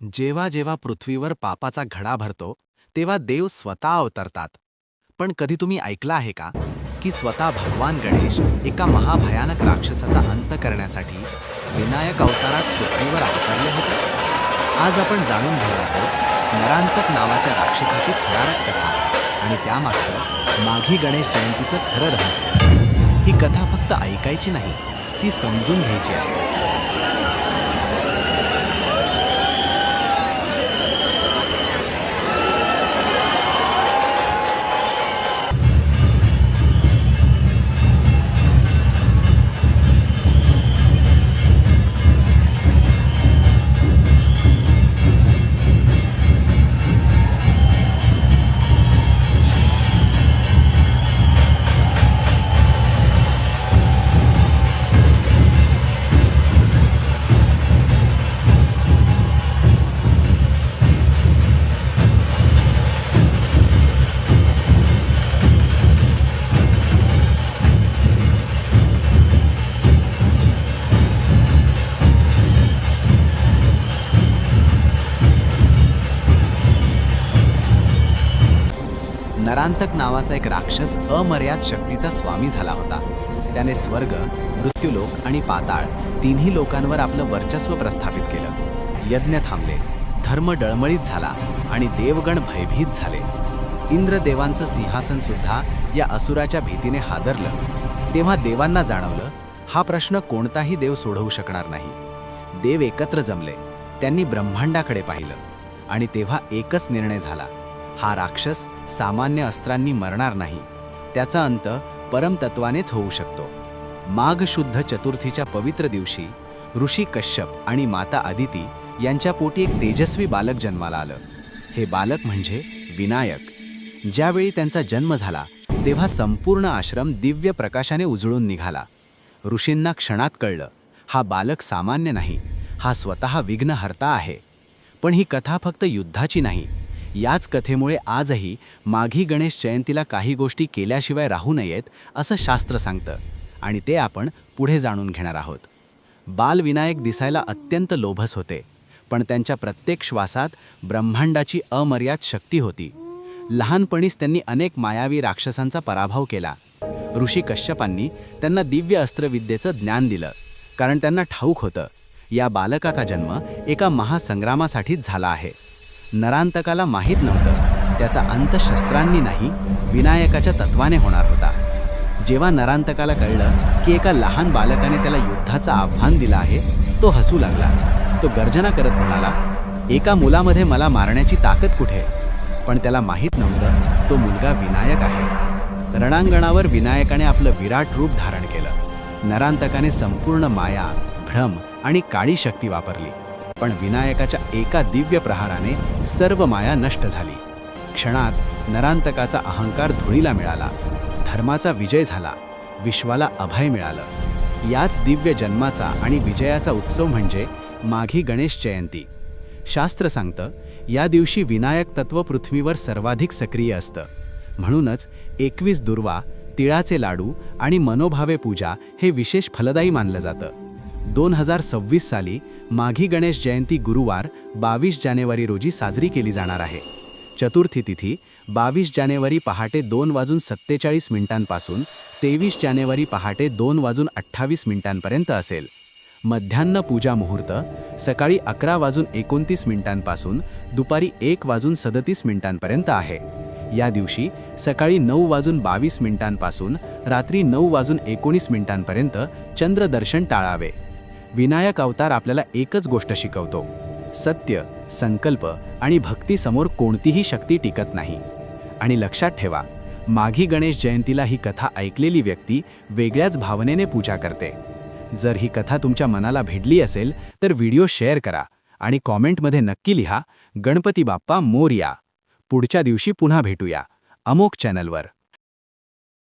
जेव्हा जेव्हा पृथ्वीवर पापाचा घडा भरतो तेव्हा देव स्वतः अवतरतात. पण कधी तुम्ही ऐकलं आहे का की स्वतः भगवान गणेश एका महाभयानक राक्षसाचा अंत करण्यासाठी विनायक अवतारात पृथ्वीवर अवतरले होते? आज आपण जाणून घेणार आहोत नरांतक नावाच्या राक्षसाची थरारक कथा आणि त्यामागचं माघी गणेश जयंतीचं खरं रहस्य. ही कथा फक्त ऐकायची नाही ती समजून घ्यायची आहे. नरांतक नावाचा एक राक्षस अमर्याद शक्तीचा स्वामी झाला होता. त्याने स्वर्ग मृत्यूलोक आणि पाताळ तिन्ही लोकांवर आपलं वर्चस्व प्रस्थापित केलं. यज्ञ थांबले धर्म डळमळीत झाला आणि देवगण भयभीत झाले. इंद्रदेवांचं सिंहासन सुद्धा या असुराच्या भीतीने हादरलं. तेव्हा देवांना जाणवलं हा प्रश्न कोणताही देव सोडवू शकणार नाही. देव एकत्र जमले त्यांनी ब्रह्मांडाकडे पाहिलं आणि तेव्हा एकच निर्णय झाला. हा राक्षस सामान्य अस्त्रांनी मरणार नाही. त्याचा अंत परमतत्वानेच होऊ शकतो. माघ शुद्ध चतुर्थीच्या पवित्र दिवशी ऋषी कश्यप आणि माता अदिती यांच्या पोटी एक तेजस्वी बालक जन्माला आलं. हे बालक म्हणजे विनायक. ज्यावेळी त्यांचा जन्म झाला तेव्हा संपूर्ण आश्रम दिव्य प्रकाशाने उजळून निघाला. ऋषींना क्षणात कळलं हा बालक सामान्य नाही हा स्वतः विघ्नहर्ता आहे. पण ही कथा फक्त युद्धाची नाही याच कथेमुळे आजही माघी गणेश जयंतीला काही गोष्टी केल्याशिवाय राहू नयेत असं शास्त्र सांगतं. आणि ते आपण पुढे जाणून घेणार आहोत. बालविनायक दिसायला अत्यंत लोभस होते पण त्यांच्या प्रत्येक श्वासात ब्रह्मांडाची अमर्याद शक्ती होती. लहानपणीच त्यांनी अनेक मायावी राक्षसांचा पराभव केला. ऋषी कश्यपांनी त्यांना दिव्य अस्त्रविद्येचं ज्ञान दिलं कारण त्यांना ठाऊक होतं या बालकाचा जन्म एका महासंग्रामासाठीच झाला आहे. नरांतकाला माहीत नव्हतं. त्याचा अंत शस्त्रांनी नाही विनायकाच्या तत्वाने होणार होता. जेव्हा नरांतकाला कळलं की एका लहान बालकाने त्याला युद्धाचं आव्हान दिलं आहे तो हसू लागला. तो गर्जना करत म्हणाला एका मुलामध्ये मला मारण्याची ताकद कुठे? पण त्याला माहीत नव्हतं तो मुलगा विनायक आहे. रणांगणावर विनायकाने आपलं विराट रूप धारण केलं. नरांतकाने संपूर्ण माया भ्रम आणि काळी शक्ती वापरली. पण विनायकाच्या एका दिव्य प्रहाराने सर्व माया नष्ट झाली. क्षणात नरांतकाचा अहंकार धुळीला मिळाला. धर्माचा विजय झाला. विश्वाला अभय मिळालं. याच दिव्य जन्माचा आणि विजयाचा उत्सव म्हणजे माघी गणेश जयंती. शास्त्र सांगतं या दिवशी विनायक तत्व पृथ्वीवर सर्वाधिक सक्रिय असतं. म्हणूनच एकवीस दुर्वा तिळाचे लाडू आणि मनोभावे पूजा हे विशेष फलदायी मानलं जातं. दोन हजार सव्वीस साली माघी गणेश जयंती गुरुवार बावीस जानेवारी रोजी साजरी केली जाणार आहे. चतुर्थी तिथी बावीस जानेवारी पहाटे दोन वाजून सत्तेचाळीस मिनिटांपासून तेवीस जानेवारी पहाटे दोन वाजून अठ्ठावीस मिनिटांपर्यंत असेल. मध्यान्ह पूजा मुहूर्त सकाळी अकरा वाजून एकोणतीस मिनिटांपासून दुपारी एक वाजून सदतीस मिनिटांपर्यंत आहे. या दिवशी सकाळी नऊ वाजून बावीस मिनिटांपासून रात्री नऊ वाजून एकोणीस मिनिटांपर्यंत चंद्रदर्शन टाळावे. विनायक अवतार आपल्याला एकच गोष्ट शिकवतो. सत्य संकल्प आणि भक्तीसमोर कोणतीही शक्ती टिकत नाही. आणि लक्षात ठेवा माघी गणेश जयंतीला ही कथा ऐकलेली व्यक्ती वेगळ्याच भावनेने पूजा करते. जर ही कथा तुमच्या मनाला भिडली असेल तर व्हिडिओ शेअर करा आणि कॉमेंटमध्ये नक्की लिहा गणपती बाप्पा मोरया. पुढच्या दिवशी पुन्हा भेटूया. अमोक चॅनलवर.